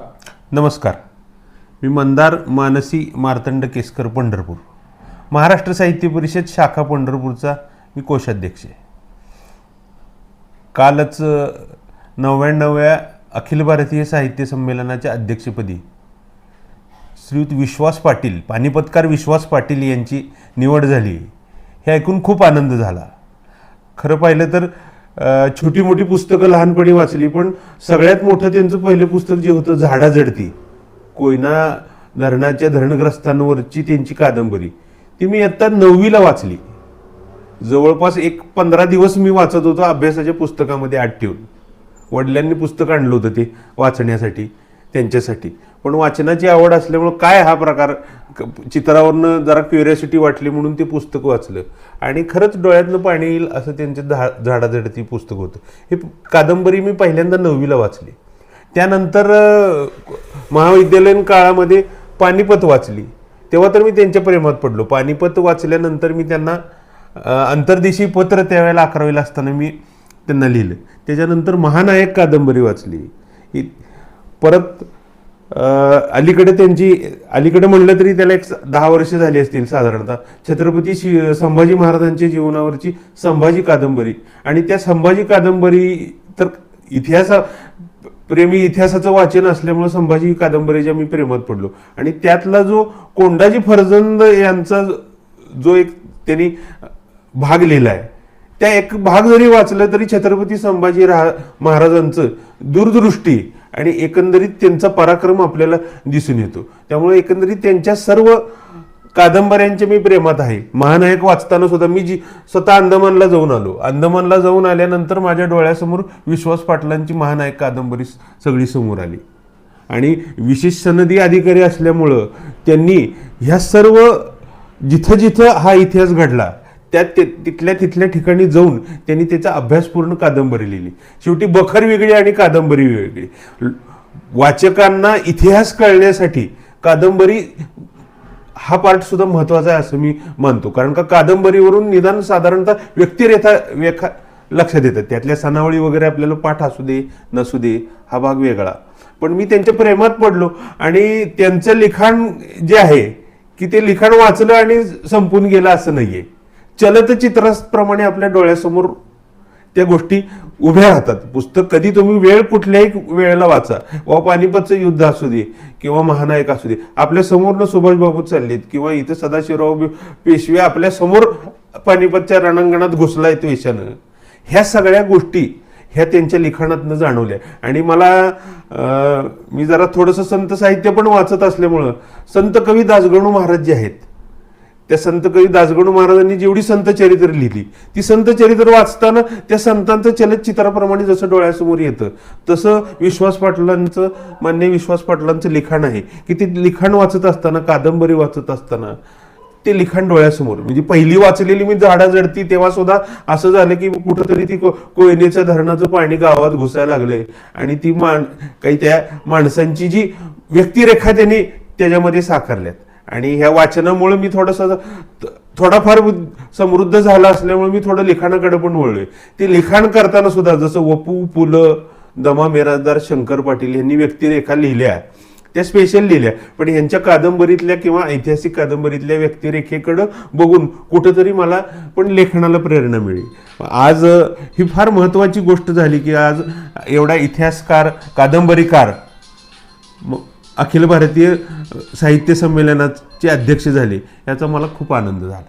नमस्कार. मी मंदार मानसी मार्तंड केसकर पंढरपूर. महाराष्ट्र साहित्य परिषद शाखा पंढरपूरचा मी कोषाध्यक्ष आहे. कालच नव्याण्णव्या अखिल भारतीय साहित्य संमेलनाच्या अध्यक्षपदी श्रीयुत विश्वास पाटील पानिपतकार विश्वास पाटील यांची निवड झाली. हे ऐकून खूप आनंद झाला. खरं पाहिलं तर छोटी मोठी पुस्तकं लहानपणी वाचली पण सगळ्यात मोठं त्यांचं पहिलं पुस्तक जे होतं झाडा जडती. कोयना धरणाच्या धरणग्रस्तांवरची त्यांची कादंबरी. ती मी आत्ता नववीला वाचली. जवळपास एक पंधरा दिवस मी वाचत होतो अभ्यासाच्या पुस्तकामध्ये आठ ठेवून. वडिलांनी पुस्तक आणलं होतं ते वाचण्यासाठी. त्यांच्यासाठी. पण वाचनाची आवड असल्यामुळं काय हा प्रकार क- चित्रावरनं जरा क्युरियोसिटी वाटली म्हणून ते पुस्तक वाचलं. आणि खरंच डोळ्यातलं पाणी येईल असं त्यांचे झा झाडाझडती पुस्तक होतं. हे कादंबरी मी पहिल्यांदा नववीला वाचली. त्यानंतर महाविद्यालयीन काळामध्ये पानिपत वाचली. तेव्हा तर मी त्यांच्या प्रेमात पडलो. पानिपत वाचल्यानंतर मी त्यांना अंतर्देशी पत्र त्यावेळेला अकरावीला असताना मी त्यांना लिहिलं. त्याच्यानंतर महानायक कादंबरी वाचली. परत अलीकडे त्यांची अलीकडे म्हणलं तरी त्याला एक दहा वर्ष झाली असतील साधारणतः. छत्रपती शि संभाजी महाराजांच्या जीवनावरची संभाजी कादंबरी. आणि त्या संभाजी कादंबरी तर इतिहासा प्रेमी इतिहासाचं वाचन असल्यामुळे संभाजी कादंबरीच्या मी प्रेमात पडलो. आणि त्यातला जो कोंडाजी फर्जंद यांचा जो एक त्यांनी भाग लिहिला आहे त्या एक भाग जरी वाचलं तरी छत्रपती संभाजी राहा महाराजांचं दूरदृष्टी आणि एकंदरीत त्यांचा पराक्रम आपल्याला दिसून येतो. त्यामुळे एकंदरीत त्यांच्या सर्व कादंबऱ्यांच्या मी प्रेमात आहे. महानायक वाचताना सुद्धा मी जी स्वतः अंदमानला जाऊन आलो. अंदमानला जाऊन आल्यानंतर माझ्या डोळ्यासमोर विश्वास पाटलांची महानायक कादंबरी सगळी समोर आली. आणि विशेष सनदी अधिकारी असल्यामुळं त्यांनी ह्या सर्व जिथं जिथं हा इतिहास घडला त्या ते- तिथल्या तिथल्या ठिकाणी जाऊन त्यांनी त्याचा अभ्यासपूर्ण कादंबरी लिहिली. शेवटी बखर वेगळी आणि कादंबरी वेगळी. वाचकांना इतिहास कळण्यासाठी कादंबरी हा पार्ट सुद्धा महत्त्वाचा आहे असं मी मानतो. कारण का कादंबरीवरून निदान साधारणतः व्यक्तिरेखा वेखा लक्षात येतात. त्यातल्या सणावळी वगैरे आपल्याला पाठ असू दे नसू दे हा भाग वेगळा. पण मी त्यांच्या प्रेमात पडलो आणि त्यांचं लिखाण जे आहे की ते लिखाण वाचलं आणि संपून गेलं असं नाहीये. चलतचित्राप्रमाणे आपल्या डोळ्यासमोर त्या गोष्टी उभ्या राहतात. पुस्तक कधी तुम्ही वेळ कुठल्याही वेळेला वाचा. वा पानिपतचं युद्ध असू दे किंवा महानायक असू दे. आपल्या समोरनं सुभाषबाबू चाललेत किंवा इथं सदाशिवराव पेशवे आपल्यासमोर पानिपतच्या रणांगणात घुसला येतो द्वेषानं ह्या सगळ्या गोष्टी ह्या त्यांच्या लिखाणातनं जाणवल्या. आणि मला मी जरा थोडंसं संत साहित्य पण वाचत असल्यामुळं संत कवी दासगणू महाराज जे आहेत त्या संत कवी दासगणू महाराजांनी जेवढी संत चरित्र लिहिली ती संत चरित्र वाचताना त्या संतांचं चलचित्राप्रमाणे जसं डोळ्यासमोर येतं तसं विश्वास पाटलांचं मान्य विश्वास पाटलांचं लिखाण आहे की ते लिखाण वाचत असताना कादंबरी वाचत असताना ते लिखाण डोळ्यासमोर. म्हणजे पहिली वाचलेली मी झाडा जडती तेव्हा सुद्धा असं झालं की कुठंतरी ती को- कोयनेच्या धरणाचं पाणी गावात घुसायला लागलंय आणि ती मान काही त्या माणसांची जी व्यक्तिरेखा त्यांनी त्याच्यामध्ये साकारल्यात. आणि ह्या वाचनामुळे मी थोडस थोडाफार समृद्ध झाला असल्यामुळे मी थोडं लिखाणाकडे पण वळलोय. ते लिखाण करताना सुद्धा जसं वपू पु ल दमा मेराजदार शंकर पाटील यांनी व्यक्तिरेखा लिहिल्या. त्या स्पेशल लिहिल्या. पण यांच्या कादंबरीतल्या किंवा ऐतिहासिक कादंबरीतल्या व्यक्तिरेखेकडं बघून कुठंतरी मला पण लेखनाला प्रेरणा मिळेल. आज ही फार महत्वाची गोष्ट झाली की आज एवढा इतिहासकार कादंबरीकार अखिल भारतीय साहित्य संमेलनाचे अध्यक्ष झाले याचा मला खूप आनंद झाला.